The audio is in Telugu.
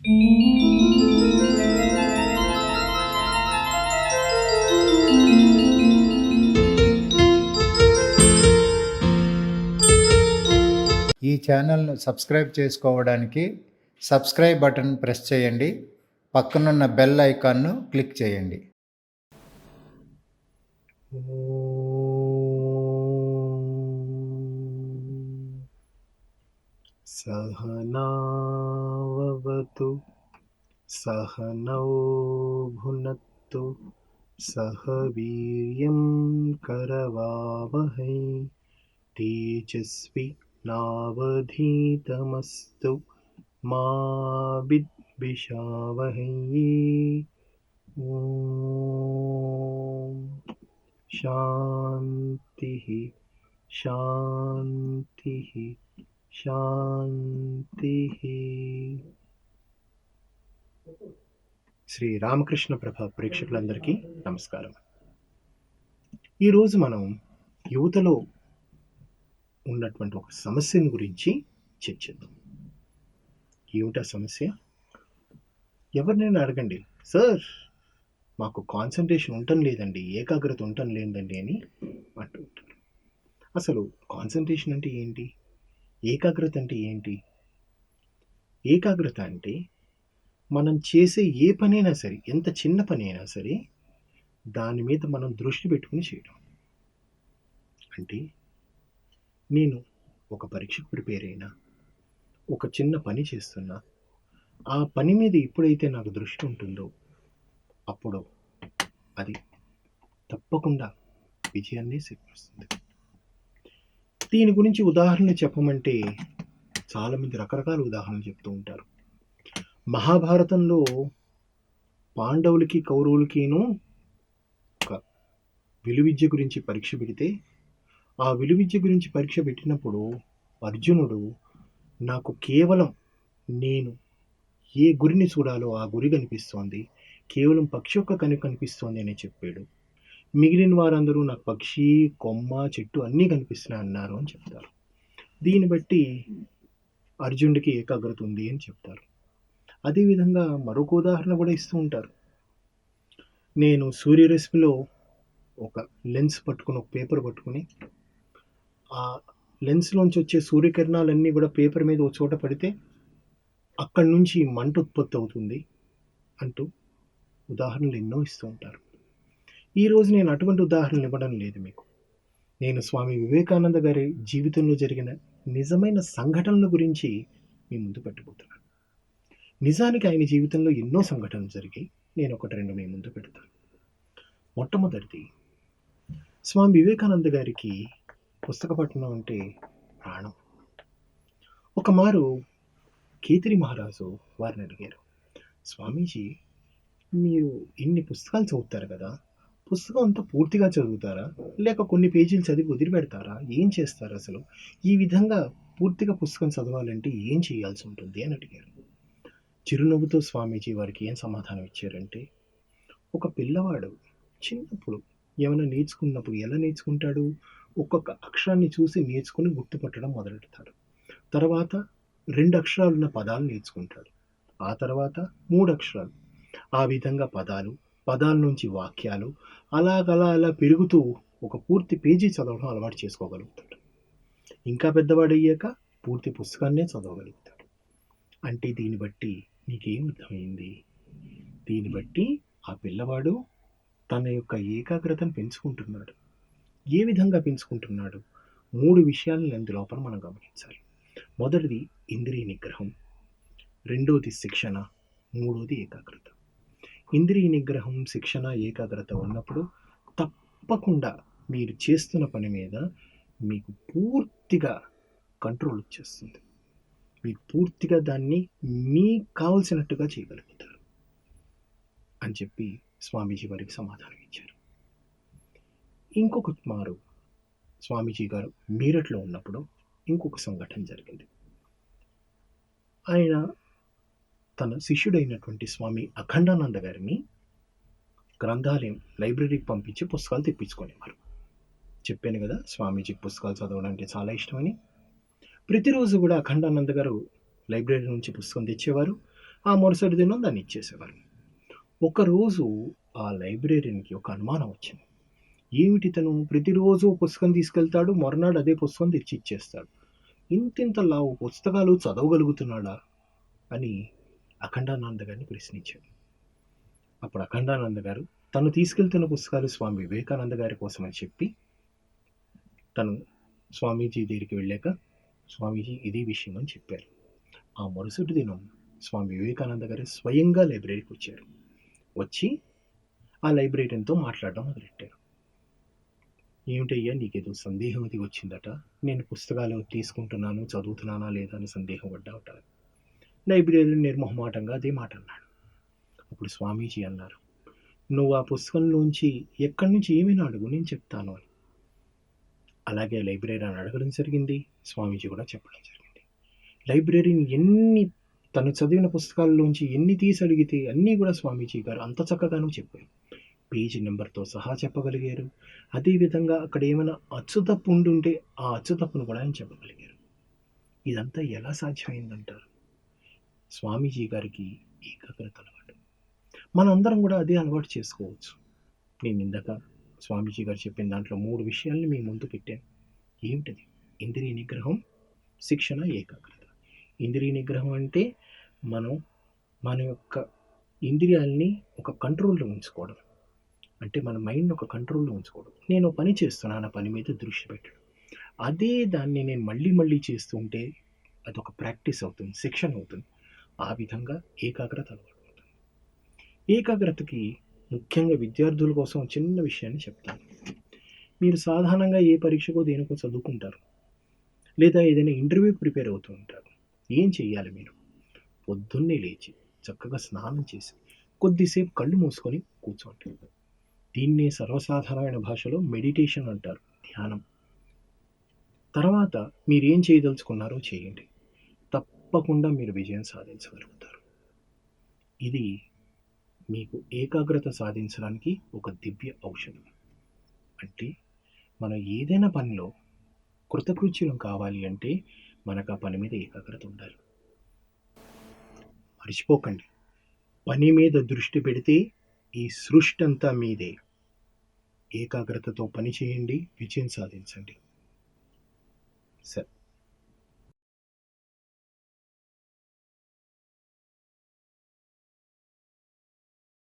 ఈ ఛానల్ను సబ్స్క్రైబ్ చేసుకోవడానికి సబ్స్క్రైబ్ బటన్ ప్రెస్ చేయండి. పక్కనున్న బెల్ ఐకాన్ను క్లిక్ చేయండి. सहनावतु सहनौ भुनक्तु सह वीर्यं करवावहै तेजस्वि नावधीतमस्तु मा विद्विषावहै ॐ शान्तिः शान्तिः శాంతి శ్రీ రామకృష్ణ ప్రభ ప్రేక్షకులందరికీ నమస్కారం. ఈరోజు మనం యువతలో ఉన్నటువంటి ఒక సమస్యను గురించి చర్చిద్దాం. ఏమిటా సమస్య? ఎవరినైనా అడగండి. సార్ మాకు కాన్సన్ట్రేషన్ ఉండటం లేదండి ఏకాగ్రత ఉండటం లేదండి అని అంటుంటారు. అసలు కాన్సన్ట్రేషన్ అంటే ఏంటి? ఏకాగ్రత అంటే ఏంటి? ఏకాగ్రత అంటే మనం చేసే ఏ పనైనా సరే ఎంత చిన్న పని అయినా సరే దాని మీద మనం దృష్టి పెట్టుకుని చేయడం అంటే నేను ఒక పరీక్షకు ప్రిపేర్ అయినా ఒక చిన్న పని చేస్తున్నా ఆ పని మీద ఎప్పుడైతే నాకు దృష్టి ఉంటుందో అప్పుడు అది తప్పకుండా విజయాన్ని సిద్ధిస్తుంది. దీని గురించి ఉదాహరణలు చెప్పమంటే చాలామంది రకరకాల ఉదాహరణలు చెప్తూ ఉంటారు. మహాభారతంలో పాండవులకి కౌరవులకిను ఒక విలువిద్య గురించి పరీక్ష పెడితే ఆ విలువిద్య గురించి పరీక్ష పెట్టినప్పుడు అర్జునుడు నాకు కేవలం నేను ఏ గురిని చూడాలో ఆ గురి కనిపిస్తోంది. కేవలం పక్షి యొక్క కను కనిపిస్తోంది అని చెప్పాడు. మిగిలిన వారందరూ నాకు పక్షి కొమ్మ చెట్టు అన్నీ కనిపిస్తున్నాయి అన్నారు అని చెప్తారు. దీన్ని బట్టి అర్జునుడికి ఏకాగ్రత ఉంది అని చెప్తారు. అదేవిధంగా మరొక ఉదాహరణ కూడా ఇస్తూ ఉంటారు. నేను సూర్యరశ్మిలో ఒక లెన్స్ పట్టుకుని ఒక పేపర్ పట్టుకుని ఆ లెన్స్లోంచి వచ్చే సూర్యకిరణాలన్నీ కూడా పేపర్ మీద ఒక చోట పడితే అక్కడి నుంచి మంట ఉత్పత్తి అవుతుంది అంటూ ఉదాహరణలు ఎన్నో ఇస్తూ ఉంటారు. ఈరోజు నేను అటువంటి ఉదాహరణలు ఇవ్వడం లేదు మీకు. నేను స్వామి వివేకానంద గారి జీవితంలో జరిగిన నిజమైన సంఘటనల గురించి మీ ముందు పెట్టబోతున్నాను. నిజానికి ఆయన జీవితంలో ఎన్నో సంఘటనలు జరిగాయి. నేను ఒకటి రెండు మీ ముందు పెడతాను. మొట్టమొదటిది స్వామి వివేకానంద గారికి పుస్తక పఠనం అంటే ప్రాణం. ఒకమారు కేతిరి మహారాజు వారిని అడిగారు స్వామీజీ మీరు ఇన్ని పుస్తకాలు చదువుతారు కదా పుస్తకం అంతా పూర్తిగా చదువుతారా? లేక కొన్ని పేజీలు చదివి వదిలిపెడతారా? ఏం చేస్తారు అసలు? ఈ విధంగా పూర్తిగా పుస్తకం చదవాలంటే ఏం చేయాల్సి ఉంటుంది? అని అడిగారు. చిరునవ్వుతో స్వామీజీ వారికి ఏం సమాధానం ఇచ్చారంటే ఒక పిల్లవాడు చిన్నప్పుడు ఏమైనా నేర్చుకున్నప్పుడు ఎలా నేర్చుకుంటాడు? ఒక్కొక్క అక్షరాన్ని చూసి నేర్చుకుని గుర్తుపట్టడం మొదలెడతాడు. తర్వాత రెండు అక్షరాలున్న పదాలు నేర్చుకుంటాడు. ఆ తర్వాత మూడు అక్షరాలు. ఆ విధంగా పదాలు పదాల నుంచి వాక్యాలు అలాగలా అలా పెరుగుతూ ఒక పూర్తి పేజీ చదవడం అలవాటు చేసుకోగలుగుతాడు. ఇంకా పెద్దవాడు అయ్యాక పూర్తి పుస్తకాన్నే చదవగలుగుతాడు. అంటే దీన్ని బట్టి నీకేం అర్థమైంది దీన్ని బట్టి ఆ పిల్లవాడు తన యొక్క ఏకాగ్రతను పెంచుకుంటున్నాడు. ఏ విధంగా పెంచుకుంటున్నాడు? మూడు విషయాలను అందులోపల మనం గమనించాలి. మొదటిది ఇంద్రియ నిగ్రహం. రెండోది శిక్షణ. మూడోది ఏకాగ్రత. ఇంద్రియ నిగ్రహం శిక్షణ ఏకాగ్రత ఉన్నప్పుడు తప్పకుండా మీరు చేస్తున్న పని మీద మీకు పూర్తిగా కంట్రోల్ వచ్చేస్తుంది. మీరు పూర్తిగా దాన్ని మీకు కావలసినట్టుగా చేయగలుగుతారు అని చెప్పి స్వామీజీ వారికి సమాధానం ఇచ్చారు. ఇంకొక మారు స్వామీజీ గారు మీరట్లో ఉన్నప్పుడు ఇంకొక సంఘటన జరిగింది. ఆయన తన శిష్యుడైనటువంటి స్వామి అఖండానంద గారిని గ్రంథాలయం లైబ్రరీకి పంపించి పుస్తకాలు తెప్పించుకునేవారు. చెప్పాను కదా స్వామీజీ పుస్తకాలు చదవడం అంటే చాలా ఇష్టమని. ప్రతిరోజు కూడా అఖండానంద గారు లైబ్రరీ నుంచి పుస్తకం తెచ్చేవారు. ఆ మరుసటి దినం దాన్ని ఇచ్చేసేవారు. ఒకరోజు ఆ లైబ్రరీకి ఒక అనుమానం వచ్చింది. ఏమిటి తను ప్రతిరోజు పుస్తకం తీసుకెళ్తాడు మరునాడు అదే పుస్తకం తెచ్చి ఇచ్చేస్తాడు. ఇంతింతలా లావు పుస్తకాలు చదవగలుగుతున్నాడా? అని అఖండానంద గారిని ప్రశ్నించాడు. అప్పుడు అఖండానంద గారు తను తీసుకెళ్తున్న పుస్తకాలు స్వామి వివేకానంద గారి కోసమని చెప్పి తను స్వామీజీ దగ్గరికి వెళ్ళాక స్వామీజీ ఇది విషయం అని చెప్పారు. ఆ మరుసటి దినం స్వామి వివేకానంద గారు స్వయంగా లైబ్రరీకి వచ్చారు. వచ్చి ఆ లైబ్రరీతో మాట్లాడడం మొదలెట్టారు. ఏమిటయ్యా నీకేదో సందేహం అది వచ్చిందట? నేను పుస్తకాలు తీసుకుంటున్నాను చదువుతున్నానా లేదా అని సందేహం పడ్డావట లైబ్రరీ నిర్మోహమాటంగా అదే మాట అన్నాడు. అప్పుడు స్వామీజీ అన్నారు నువ్వు ఆ పుస్తకంలోంచి ఎక్కడి నుంచి ఏమైనా అడుగు నేను చెప్తాను అని. అలాగే లైబ్రరీ అని అడగడం జరిగింది. స్వామీజీ కూడా చెప్పడం జరిగింది. లైబ్రరీని ఎన్ని తను చదివిన పుస్తకాల్లోంచి ఎన్ని తీసి అడిగితే అన్నీ కూడా స్వామీజీ గారు అంత చక్కగానూ చెప్పారు. పేజీ నెంబర్తో సహా చెప్పగలిగారు. అదేవిధంగా అక్కడ ఏమైనా అచ్చు తప్పు ఉండుంటే ఆ అచ్చు తప్పును కూడా ఆయన చెప్పగలిగారు. ఇదంతా ఎలా సాధ్యమైందంటారు? స్వామీజీ గారికి ఏకాగ్రత అలవాటు. మనందరం కూడా అదే అలవాటు చేసుకోవచ్చు. నేను ఇందాక స్వామీజీ గారు చెప్పిన దాంట్లో మూడు విషయాల్ని మీ ముందు పెట్టాను. ఏమిటది? ఇంద్రియ నిగ్రహం శిక్షణ ఏకాగ్రత. ఇంద్రియ నిగ్రహం అంటే మనం మన యొక్క ఇంద్రియాల్ని ఒక కంట్రోల్లో ఉంచుకోవడం. అంటే మన మైండ్ ఒక కంట్రోల్లో ఉంచుకోవడం. నేను పని చేస్తున్నాను ఆ పని మీద దృష్టి పెట్టడం. అదే దాన్ని నేను మళ్ళీ మళ్ళీ చేస్తూ ఉంటే అదొక ప్రాక్టీస్ అవుతుంది శిక్షణ అవుతుంది. ఆ విధంగా ఏకాగ్రత అలవాటు అవుతుంది. ఏకాగ్రతకి ముఖ్యంగా విద్యార్థుల కోసం చిన్న విషయాన్ని చెప్తాను. మీరు సాధారణంగా ఏ పరీక్షకో దేనికో చదువుకుంటారు. లేదా ఏదైనా ఇంటర్వ్యూ ప్రిపేర్ అవుతూ ఉంటారు. ఏం చెయ్యాలి మీరు? పొద్దున్నే లేచి చక్కగా స్నానం చేసి కొద్దిసేపు కళ్ళు మూసుకొని కూర్చోండి. దీన్నే సర్వసాధారణమైన భాషలో మెడిటేషన్ అంటారు ధ్యానం. తర్వాత మీరు ఏం చేయదలుచుకున్నారో చేయండి. తప్పకుండా మీరు విజయం సాధించగలుగుతారు. ఇది మీకు ఏకాగ్రత సాధించడానికి ఒక దివ్య ఔషధం. అంటే మనం ఏదైనా పనిలో కృతకృత్యులం కావాలి అంటే మనకు ఆ పని మీద ఏకాగ్రత ఉండాలి. మర్చిపోకండి. పని మీద దృష్టి పెడితే ఈ సృష్టి అంతా మీదే. ఏకాగ్రతతో పని చేయండి విజయం సాధించండి. సరే.